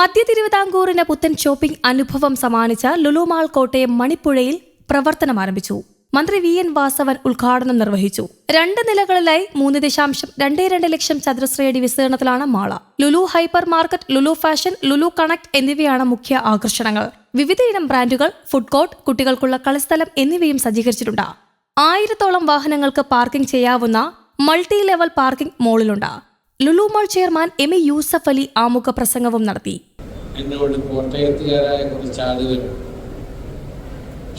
മധ്യ തിരുവിതാംകൂറിന് പുത്തൻ ഷോപ്പിംഗ് അനുഭവം സമ്മാനിച്ച ലുലുമാൾ കോട്ടയം മണിപ്പുഴയിൽ പ്രവർത്തനം ആരംഭിച്ചു. മന്ത്രി വി എൻ വാസവൻ ഉദ്ഘാടനം നിർവഹിച്ചു. രണ്ട് നിലകളിലായി മൂന്ന് ദശാംശം രണ്ടേ രണ്ട് ലക്ഷം ചതുരശ്രയടി വിസ്തീർണത്തിലാണ് mall. Lulu hypermarket Lulu Fashion Lulu Connect എന്നിവയാണ് മുഖ്യ ആകർഷണങ്ങൾ. വിവിധയിനം ബ്രാൻഡുകൾ ഫുഡ് കോർട്ട് കുട്ടികൾക്കുള്ള കളിസ്ഥലം എന്നിവയും സജ്ജീകരിച്ചിട്ടുണ്ട്. ആയിരത്തോളം വാഹനങ്ങൾക്ക് പാർക്കിംഗ് ചെയ്യാവുന്ന multi level parking മോളിലുണ്ട്. Lulu mall chairman M A Yusuff Ali ആമുഖ പ്രസംഗവും നടത്തി. എന്നോട് കോട്ടയത്തുകാരായ കുറച്ച് ആളുകൾ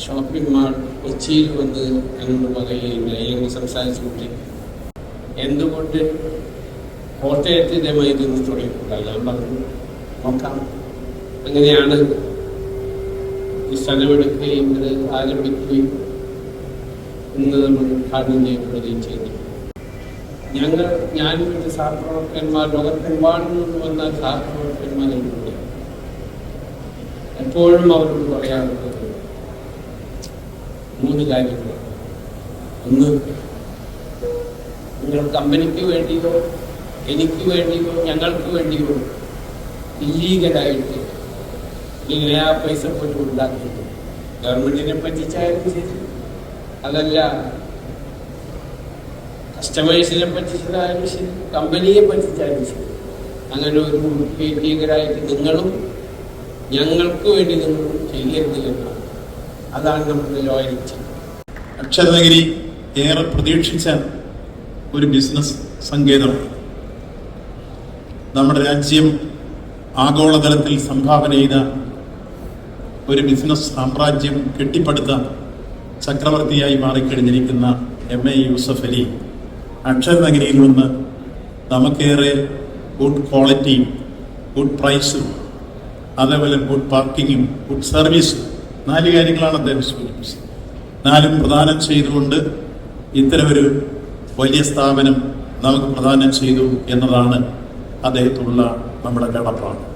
ഷോപ്പിംഗ് മാൾ കൊച്ചിയിൽ വന്ന് എന്നോട് ഞങ്ങൾ സംസാരിച്ചു കൂട്ടി. എന്തുകൊണ്ട് കോട്ടയത്തിന്റെ ഇതൊന്ന് തുടങ്ങിക്കൂടാ ഞാൻ പറഞ്ഞു നോക്കാം. അങ്ങനെയാണ് ഈ സ്ഥലമെടുക്കുകയും ഇത് ആരംഭിക്കുകയും ഇന്ന് നമ്മൾ ഉദ്ഘാടനം ചെയ്യപ്പെടുകയും ചെയ്തു. ഞങ്ങൾ ഞാനും എന്റെ സഹപ്രവർത്തകന്മാർ ലോകത്തെമ്പാടും വന്ന സഹപ്രവർത്തകന്മാരുണ്ട്. എപ്പോഴും അവരോട് പറയാറുള്ളത് മൂന്ന് കാര്യങ്ങൾ ഒന്ന് നിങ്ങൾ കമ്പനിക്ക് വേണ്ടിയോ എനിക്ക് വേണ്ടിയോ ഞങ്ങൾക്ക് വേണ്ടിയോ ഇല്ലീഗലായിട്ട് ഇങ്ങനെ ആ പൈസ പോലും ഉണ്ടാക്കിയിട്ട് ഗവൺമെന്റിനെ പറ്റിച്ചായാലും ശരി. അതല്ല കസ്റ്റമേഴ്സിനെ പറ്റിച്ചതായാലും ശരി. കമ്പനിയെ പറ്റിച്ചാലും ശരി. അങ്ങനെ ഒരു ഭീകരായിട്ട് നിങ്ങളും ഞങ്ങൾക്ക് വേണ്ടി നിങ്ങൾ ചെയ്യരുത് എന്നാണ്. അതാണ് നമ്മുടെ ലോയൽറ്റി അക്ഷരനഗരി ഏറെ പ്രതീക്ഷിച്ച ഒരു ബിസിനസ് സങ്കേതം. നമ്മുടെ രാജ്യം ആഗോളതലത്തിൽ സംഭാവന ചെയ്ത ഒരു ബിസിനസ് സാമ്രാജ്യം കെട്ടിപ്പടുത്ത ചക്രവർത്തിയായി മാറിക്കഴിഞ്ഞിരിക്കുന്ന എം എ യൂസഫ് അലി. അക്ഷരനഗരിയിൽ നിന്ന് നമുക്കേറെ ഗുഡ് ക്വാളിറ്റിയും ഗുഡ് പ്രൈസും അതേപോലെ ഗുഡ് പാർക്കിങ്ങും ഗുഡ് സർവീസും നാല് കാര്യങ്ങളാണ് അദ്ദേഹം സൂചിപ്പിച്ചത്. നാലും പ്രദാനം ചെയ്തുകൊണ്ട് ഇത്തരമൊരു വലിയ സ്ഥാപനം നമുക്ക് പ്രദാനം ചെയ്തു എന്നതാണ് അദ്ദേഹത്തുള്ള നമ്മുടെ കടപ്പാട്.